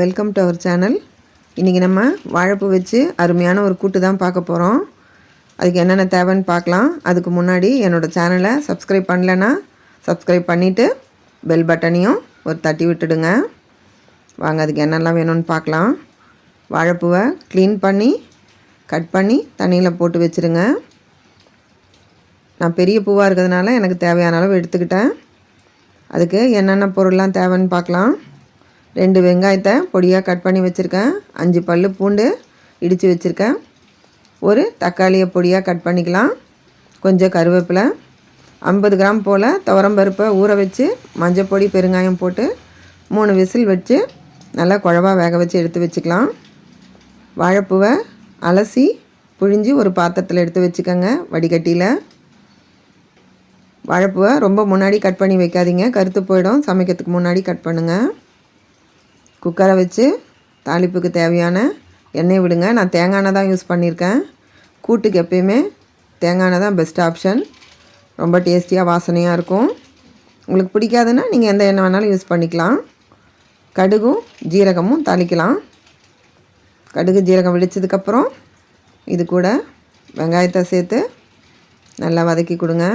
Welcome to our channel இன்றைக்கி நம்ம வாழைப்பூ வச்சு அருமையான ஒரு கூட்டு தான் பார்க்க போகிறோம் அதுக்கு என்னென்ன தேவைன்னு பார்க்கலாம். அதுக்கு முன்னாடி என்னோடய சேனலை சப்ஸ்கிரைப் பண்ணலைன்னா சப்ஸ்கிரைப் பண்ணிவிட்டு பெல் பட்டனையும் ஒரு தட்டி விட்டுடுங்க. வாங்க அதுக்கு என்னெல்லாம் வேணும்னு பார்க்கலாம். வாழைப்பூவை க்ளீன் பண்ணி கட் பண்ணி தண்ணியில் போட்டு வச்சுருங்க. நான் பெரிய பூவாக இருக்கிறதுனால எனக்கு தேவையான அளவு எடுத்துக்கிட்டேன். அதுக்கு என்னென்ன பொருள்லாம் தேவைன்னு பார்க்கலாம். ரெண்டு வெங்காயத்தை பொடியாக கட் பண்ணி வச்சுருக்கேன். அஞ்சு பல் பூண்டு இடித்து வச்சுருக்கேன். ஒரு தக்காளியை பொடியாக கட் பண்ணிக்கலாம். கொஞ்சம் கருவேப்பிலை. ஐம்பது கிராம் போல் துவரம்பருப்பை ஊற வச்சு மஞ்சள் பொடி பெருங்காயம் போட்டு மூணு விசில் வச்சு நல்லா குழவா வேக வச்சு எடுத்து வச்சுக்கலாம். வாழைப்பூவை அலசி புழிஞ்சு ஒரு பாத்திரத்தில் எடுத்து வச்சுக்கோங்க வடிகட்டியில். வாழைப்பூவை ரொம்ப முன்னாடி கட் பண்ணி வைக்காதீங்க. கருத்து போயிடும். சமைக்கிறதுக்கு முன்னாடி கட் பண்ணுங்கள் குக்கரை வச்சு தாளிப்புக்கு தேவையான எண்ணெய் விடுங்க. நான் தேங்காய் எண்ணெய் தான் யூஸ் பண்ணியிருக்கேன். கூட்டுக்கு எப்பயுமே தேங்காய் எண்ணெய் தான் பெஸ்ட் ஆப்ஷன் ரொம்ப டேஸ்டியாக வாசனையாக இருக்கும். உங்களுக்கு பிடிக்காதுன்னா நீங்கள் எந்த எண்ணெய் வேணாலும் யூஸ் பண்ணிக்கலாம். கடுகும் ஜீரகமும் தாளிக்கலாம். கடுகு ஜீரகம் வெடிச்சதுக்கப்புறம் இது கூட வெங்காயத்தை சேர்த்து நல்லா வதக்கி கொடுங்க.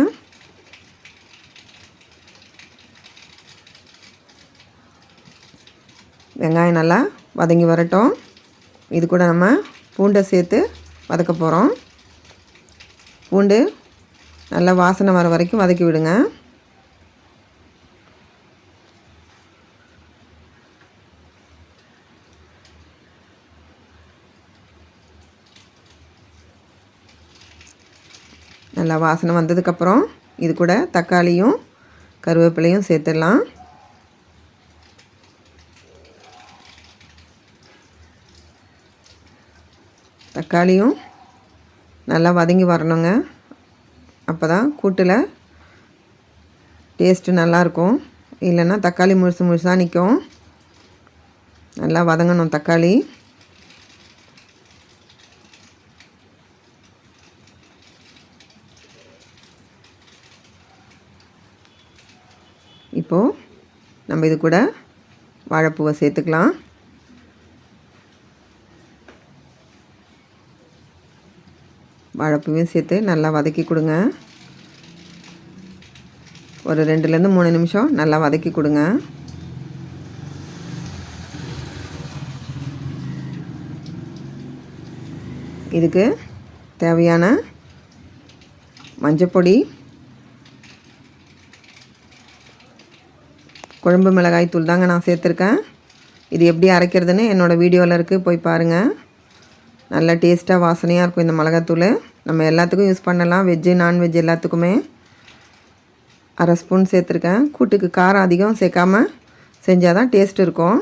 வெங்காயம் நல்லா வதங்கி வரட்டும். இது கூட நம்ம பூண்டை சேர்த்து வதக்க போகிறோம் பூண்டு நல்லா வாசனை வர வரைக்கும் வதக்கி விடுங்க. நல்லா வாசனை வந்ததுக்கப்புறம் இது கூட தக்காளியும் கருவேப்பிலையும் சேர்த்துடலாம். தக்காளியும் நல்லா வதங்கி வரணுங்க. அப்போ தான் கூட்டில் டேஸ்ட்டு நல்லாயிருக்கும் இல்லைன்னா தக்காளி முழுசு முழுசாக நிற்கும் நல்லா வதங்கணும் தக்காளி. இப்போது நம்ம இது கூட வாழைப்பூவை சேர்த்துக்கலாம். வாழைப்பூவையும் சேர்த்து நல்லா வதக்கி கொடுங்க. ஒரு ரெண்டுலேருந்து மூணு நிமிஷம் நல்லா வதக்கி கொடுங்க. இதுக்கு தேவையான மஞ்சப்பொடி குழம்பு மிளகாய் தூள் தாங்க நான் சேர்த்துருக்கேன். இது எப்படி அரைக்கிறதுன்னு என்னோடய வீடியோவில் இருக்குது போய் பாருங்கள் நல்லா டேஸ்ட்டாக வாசனையாக இருக்கும் இந்த மிளகாத்தூள். நம்ம எல்லாத்துக்கும் யூஸ் பண்ணலாம். வெஜ்ஜு நான்வெஜ் எல்லாத்துக்குமே. அரை ஸ்பூன் சேர்த்துருக்கேன். கூட்டுக்கு காரம் அதிகம் சேர்க்காமல் செஞ்சால் தான் டேஸ்ட் இருக்கும்.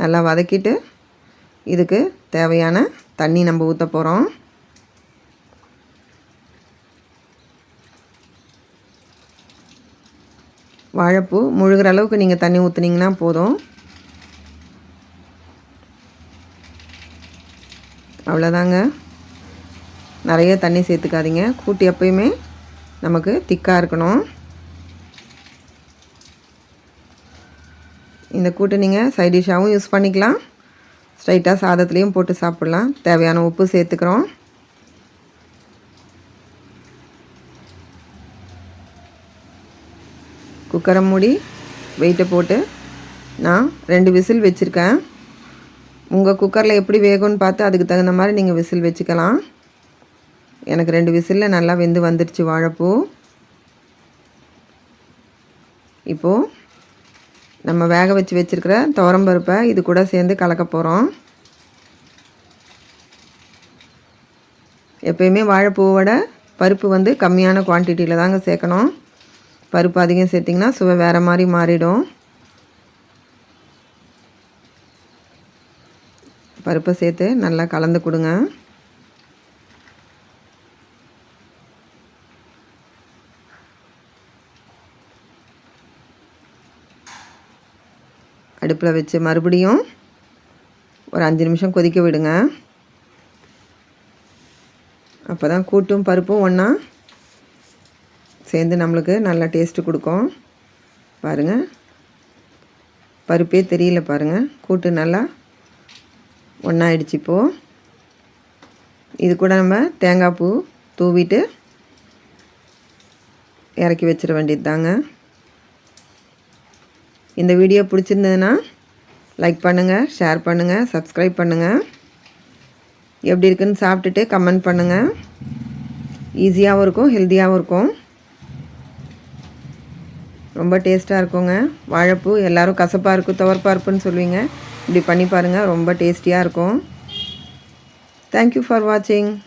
நல்லா வதக்கிட்டு இதுக்கு தேவையான தண்ணி நம்ம ஊற்ற போகிறோம் வாழைப்பூ முழுகிற அளவுக்கு நீங்கள் தண்ணி ஊற்றுனீங்கன்னா போதும். அவ்வளோதாங்க நிறைய தண்ணி சேர்த்துக்காதீங்க. கூட்டு எப்பயுமே நமக்கு திக்காக இருக்கணும். இந்த கூட்டு நீங்கள் சைட் டிஷ்ஷாகவும் யூஸ் பண்ணிக்கலாம். ஸ்ட்ரைட்டாக சாதத்துலேயும் போட்டு சாப்பிட்லாம். தேவையான உப்பு சேர்த்துக்கிறோம். குக்கரை மூடி வெயிட்டை போட்டு நான் ரெண்டு விசில் வச்சுருக்கேன். உங்கள் குக்கரில் எப்படி வேகும்னு பார்த்து அதுக்கு தகுந்த மாதிரி நீங்கள் விசில் வச்சுக்கலாம். எனக்கு ரெண்டு விசிலில் நல்லா வெந்து வந்துடுச்சு வாழைப்பூ. இப்போது நம்ம வேக வச்சு வச்சுருக்கிற துவரம்பருப்பை இது கூட சேர்ந்து கலக்க போகிறோம் எப்பயுமே வாழைப்பூவோட பருப்பு வந்து கம்மியான குவான்டிட்டியில் தாங்க சேர்க்கணும். பருப்பு அதிகம் சேர்த்திங்கன்னா சுவை வேறு மாதிரி மாறிடும். பருப்பை சேர்த்து நல்லா கலந்து கொடுங்க. அடுப்பில் வச்சு மறுபடியும் ஒரு அஞ்சு நிமிஷம் கொதிக்க விடுங்க. அப்போ தான் கூட்டும் பருப்பும் ஒன்றா சேர்ந்து நம்மளுக்கு நல்லா டேஸ்ட்டு கொடுக்கும். பாருங்கள் பருப்பே தெரியல பாருங்கள் கூட்டு நல்லா ஒன்றாயிடுச்சு இப்போது இது கூட நம்ம தேங்காய் பூ தூவிட்டு இறக்கி வச்சிட வேண்டியது தாங்க இந்த வீடியோ பிடிச்சிருந்ததுன்னா லைக் பண்ணுங்கள் ஷேர் பண்ணுங்கள் சப்ஸ்கிரைப் பண்ணுங்கள் எப்படி இருக்குன்னு சாப்பிட்டுட்டு கமெண்ட் பண்ணுங்கள் ஈஸியாகவும் இருக்கும் ஹெல்த்தியாகவும் இருக்கும். ரொம்ப டேஸ்ட்டாக இருக்குங்க. வாழைப்பூ எல்லோரும் கசப்பாக இருக்கும் துவர்ப்பாக இருப்புன்னு சொல்லுவீங்க. இப்படி பண்ணி பாருங்கள் ரொம்ப டேஸ்டியாக இருக்கும். தேங்க்யூ ஃபார் வாட்சிங்